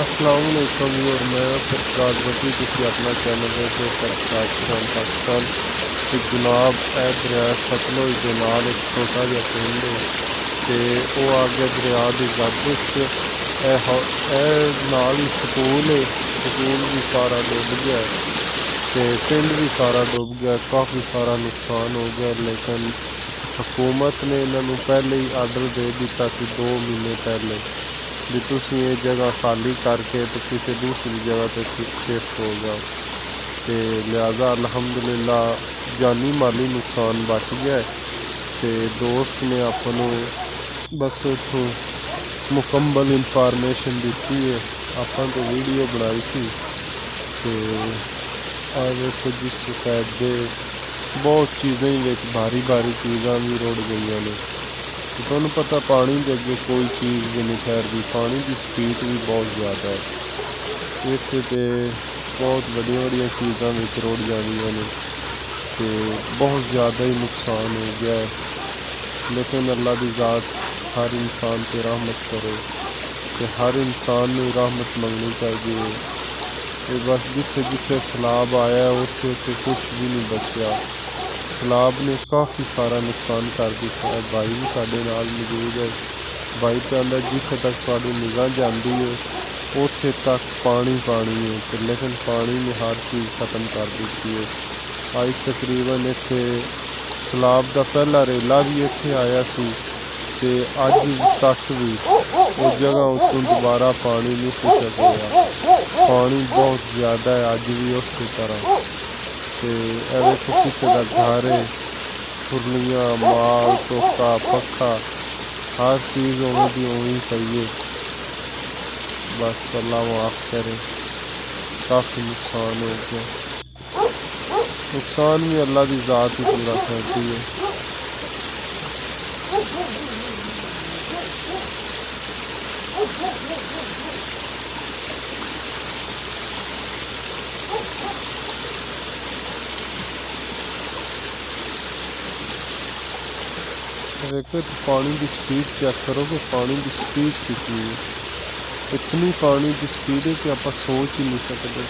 अस्सलाम वालेकुम और मैं सरकार वती ਤੁਸੀਂ ਆਪਣਾ ਚੈਨਲ ਦੇ ਤੇ ਸਬਸਕ੍ਰਾਈਬ ਕਰਨ ਪਾਕਿਸਤਾਨ ਤੇ ਜਨਾਬ ਇਹ ਦਰਿਆ ਸਤਲੁਜ ਦੇ ਨਾਲ ਇੱਕ ਛੋਟਾ ਜਿਹਾ ਪਿੰਡ ਹੈ ਤੇ ਉਹ ਆ ਗਿਆ ਦਰਿਆ ਦੀ ਜਦ ਵਿੱਚ ਇਹ ਹ- ਇਹ ਨਾਲ ਹੀ ਸਕੂਲ ਹੈ ਸਕੂਲ ਵੀ ਸਾਰਾ ਡੁੱਬ ਗਿਆ ਹੈ ਤੇ ਪਿੰਡ ਵੀ ਸਾਰਾ ਡੁੱਬ ਗਿਆ ਕਾਫੀ ਸਾਰਾ ਨੁਕਸਾਨ ਹੋ ਗਿਆ ਲੇਕਿਨ ਹਕੂਮਤ ਨੇ ਇਹਨਾਂ ਨੂੰ ਪਹਿਲੇ ਹੀ ਆਰਡਰ ਦੇ ਦਿੱਤਾ ਸੀ 2 ਮਹੀਨੇ ਪਹਿਲੇ ਵੀ ਤੁਸੀਂ ਇਹ ਜਗ੍ਹਾ ਖਾਲੀ ਕਰਕੇ ਤੇ ਕਿਸੇ ਦੂਸਰੀ ਜਗ੍ਹਾ ਤੇ ਸ਼ਿਫਟ ਹੋ ਜਾਓ। ਤੇ ਲਿਹਾਜ਼ਾ ਅਲਹਮਦੁਲਿਲਾ ਜਾਨੀ ਮਾਲੀ ਨੁਕਸਾਨ ਬਚ ਗਿਆ ਹੈ ਤੇ ਦੋਸਤ ਨੇ ਆਪਾਂ ਨੂੰ ਬਸ ਉੱਥੋਂ ਮੁਕੰਮਲ ਇਨਫੋਰਮੇਸ਼ਨ ਦਿੱਤੀ ਹੈ। ਆਪਾਂ ਤੋਂ ਵੀਡੀਓ ਬਣਾਈ ਸੀ ਤੇ ਆ ਵੇਖੋ ਜਿਸ ਸ਼ਿਕਾਇਤ ਦੇ ਬਹੁਤ ਚੀਜ਼ਾਂ ਹੀ ਵਿੱਚ ਭਾਰੀ ਭਾਰੀ ਚੀਜ਼ਾਂ ਵੀ ਰੁੜ ਗਈਆਂ ਨੇ। ਤੇ ਤੁਹਾਨੂੰ ਪਤਾ ਪਾਣੀ ਦੇ ਅੱਗੇ ਕੋਈ ਚੀਜ਼ ਵੀ ਨਹੀਂ ਠਹਿਰਦੀ, ਪਾਣੀ ਦੀ ਸਪੀਡ ਵੀ ਬਹੁਤ ਜ਼ਿਆਦਾ ਹੈ। ਇੱਥੇ ਤੇ ਬਹੁਤ ਵੱਡੀਆਂ ਵੱਡੀਆਂ ਚੀਜ਼ਾਂ ਵਿੱਚ ਰੋੜ ਜਾਂਦੀਆਂ ਨੇ ਤੇ ਬਹੁਤ ਜ਼ਿਆਦਾ ਹੀ ਨੁਕਸਾਨ ਹੋ ਗਿਆ ਹੈ। ਲੇਕਿਨ ਅੱਲਾ ਦੀ ਜ਼ਾਤ ਹਰ ਇਨਸਾਨ ਤੇ ਰਹਿਮਤ ਕਰੇ ਤੇ ਹਰ ਇਨਸਾਨ ਨੂੰ ਰਹਿਮਤ ਮੰਗਣੀ ਚਾਹੀਦੀ ਹੈ। ਤੇ ਬਸ ਜਿੱਥੇ ਜਿੱਥੇ ਸਲਾਬ ਆਇਆ ਉੱਥੇ ਉੱਥੇ ਕੁਝ ਵੀ ਨਹੀਂ ਬਚਿਆ। ਸੈਲਾਬ ਨੇ ਕਾਫੀ ਸਾਰਾ ਨੁਕਸਾਨ ਕਰ ਦਿੱਤਾ ਹੈ। ਬਾਈ ਵੀ ਸਾਡੇ ਨਾਲ ਮੌਜੂਦ ਹੈ। ਬਾਈ ਕਹਿੰਦਾ ਜਿੱਥੇ ਤੱਕ ਤੁਹਾਡੀ ਨਿਗਾਹ ਜਾਂਦੀ ਹੈ, ਉੱਥੇ ਤੱਕ ਪਾਣੀ ਪਾਣੀ ਹੈ। ਤੇ ਲੇਕਿਨ ਪਾਣੀ ਨੇ ਹਰ ਚੀਜ਼ ਖਤਮ ਕਰ ਦਿੱਤੀ ਹੈ। ਅੱਜ ਤਕਰੀਬਨ ਇੱਥੇ ਸਲਾਬ ਦਾ ਪਹਿਲਾ ਰੇਲਾ ਵੀ ਇੱਥੇ ਆਇਆ ਸੀ ਤੇ ਅੱਜ ਤੱਕ ਵੀ ਉਹ ਜਗ੍ਹਾ ਉੱਤੋਂ ਦੁਬਾਰਾ ਪਾਣੀ ਨਹੀਂ ਸੀ ਚੱਲਿਆ ਪਾਣੀ ਬਹੁਤ ਜ਼ਿਆਦਾ ਹੈ, ਅੱਜ ਵੀ ਉਸੇ ਤਰ੍ਹਾਂ। ਤੇ ਇਹ ਵੇਖੋ ਕਿਸੇ ਦਾ ਘਰ ਹੈ ਖੁਰਲੀਆਂ ਮਾਲ ਟੋਕਾ ਪੱਖਾ ਹਰ ਚੀਜ਼ ਉਵੇਂ ਦੀ ਉਵੇਂ ਹੀ ਪਈ ਹੈ ਬਸ ਅੱਲਾ ਮਾਫ ਕਰੇ ਕਾਫੀ ਨੁਕਸਾਨ ਹੋ ਗਿਆ ਨੁਕਸਾਨ ਵੀ ਅੱਲਾ ਦੀ ਜ਼ਾਤ ਹੀ ਪੂਰਾ ਕਰਦੀ ਹੈ ਵੇਖੋ, ਇੱਥੇ ਪਾਣੀ ਦੀ ਸਪੀਡ ਚੈੱਕ ਕਰੋ ਕਿ ਪਾਣੀ ਦੀ ਸਪੀਡ ਕਿੰਨੀ ਹੈ। ਇਤਨੀ ਪਾਣੀ ਦੀ ਸਪੀਡ ਹੈ ਕਿ ਆਪਾਂ ਸੋਚ ਹੀ ਨਹੀਂ ਸਕਦੇ।